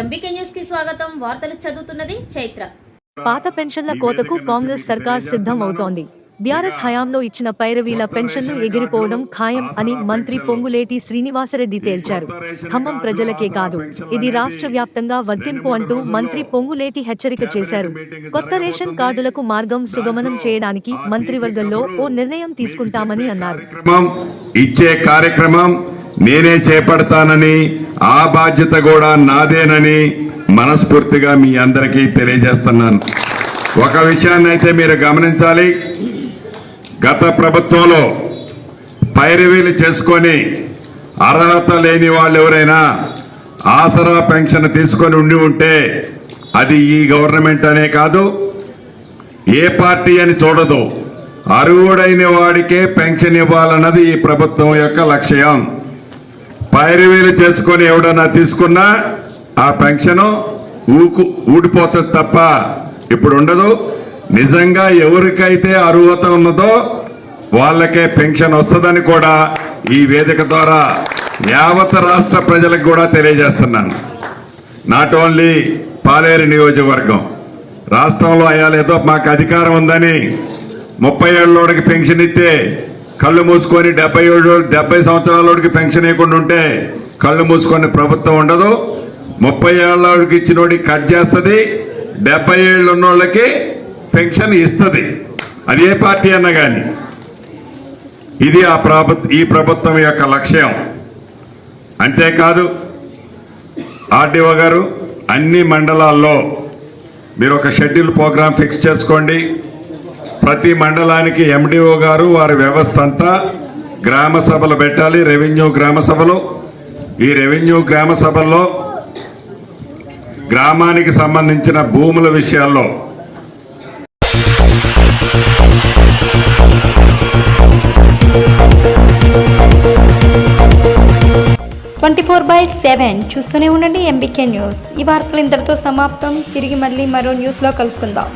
MBK న్యూస్కి స్వాగతం. వార్తలు చదువుతున్నది చైత్ర. పాత పెన్షన్ల కోతకు కాంగ్రెస్ సర్కార్ సిద్ధం అవుతోంది. బీఆర్ఎస్ హయాంలో ఇచ్చిన పైరవీల పెన్షన్లు ఎగిరిపోవడం ఖాయం అని మంత్రి పొంగులేటి శ్రీనివాసరెడ్డి తేల్చారు. ఖమ్మం ప్రజలకే కాదు ఇది రాష్ట్ర వ్యాప్తంగా వర్తింపు అంటూ మంత్రి పొంగులేటి హెచ్చరిక చేశారు. కొత్త రేషన్ కార్డులకు మార్గం సుగమనం చేయడానికి మంత్రివర్గంలో ఓ నిర్ణయం తీసుకుంటామని అన్నారు. ఇచ్చే కార్యక్రమం నేనే చేపడతానని ఆ బాధ్యత కూడా నాదేనని మనస్ఫూర్తిగా మీ అందరికీ తెలియజేస్తున్నాను. ఒక విషయాన్ని అయితే మీరు గమనించాలి. గత ప్రభుత్వంలో పైరవీలు చేసుకొని అర్హత లేని వాళ్ళు ఎవరైనా ఆసరా పెన్షన్ తీసుకొని ఉండి ఉంటే అది ఈ గవర్నమెంట్ అనే కాదు ఏ పార్టీ అని చూడదు. అర్హుడైన వాడికే పెన్షన్ ఇవ్వాలన్నది ఈ ప్రభుత్వం యొక్క లక్ష్యం. పైరవీలు చేసుకొని ఎవడన్నా తీసుకున్నా ఆ పెన్షన్ ఊకు ఊడిపోతుంది తప్ప ఇప్పుడు ఉండదు నిజంగా ఎవరికైతే అర్హత ఉన్నదో వాళ్ళకే పెన్షన్ వస్తుందని కూడా ఈ వేదిక ద్వారా యావత్ రాష్ట్ర ప్రజలకు కూడా తెలియజేస్తున్నాను. నాట్ ఓన్లీ పాలేరు నియోజకవర్గం. రాష్ట్రంలో అయ్యాలేదో మాకు అధికారం ఉందని ముప్పై ఏళ్ళోడికి పెన్షన్ ఇస్తే కళ్ళు మూసుకొని డెబ్బై ఏడు డెబ్బై సంవత్సరాలకి పెన్షన్ ఇవ్వకుండా ఉంటే కళ్ళు మూసుకొని ప్రభుత్వం ఉండదు. ముప్పై ఏళ్ళకి ఇచ్చినోడికి కట్ చేస్తుంది. డెబ్బై ఏళ్ళు ఉన్నోళ్ళకి పెన్షన్ ఇస్తుంది. అది ఏ పార్టీ అన్నా కానీ ఇది ఆ ప్రభుత్వ ఈ ప్రభుత్వం యొక్క లక్ష్యం. అంతేకాదు ఆర్డీఓ గారు అన్ని మండలాల్లో మీరు ఒక షెడ్యూల్ ప్రోగ్రాం ఫిక్స్ చేసుకోండి. ప్రతి మండలానికి ఎండిఓ గారు వారి వ్యవస్థ అంతా గ్రామ సభలు పెట్టాలి రెవెన్యూ గ్రామ సభలు. ఈ రెవెన్యూ గ్రామ సభల్లో గ్రామానికి సంబంధించిన భూముల విషయాల్లో ట్వంటీ ఫోర్ బై సెవెన్ చూస్తూనే ఉండండి ఎంబీకే న్యూస్ ఈ వార్తలు ఇంతటితో సమాప్తం. తిరిగి మళ్ళీ మరో న్యూస్లో కలుసుకుందాం.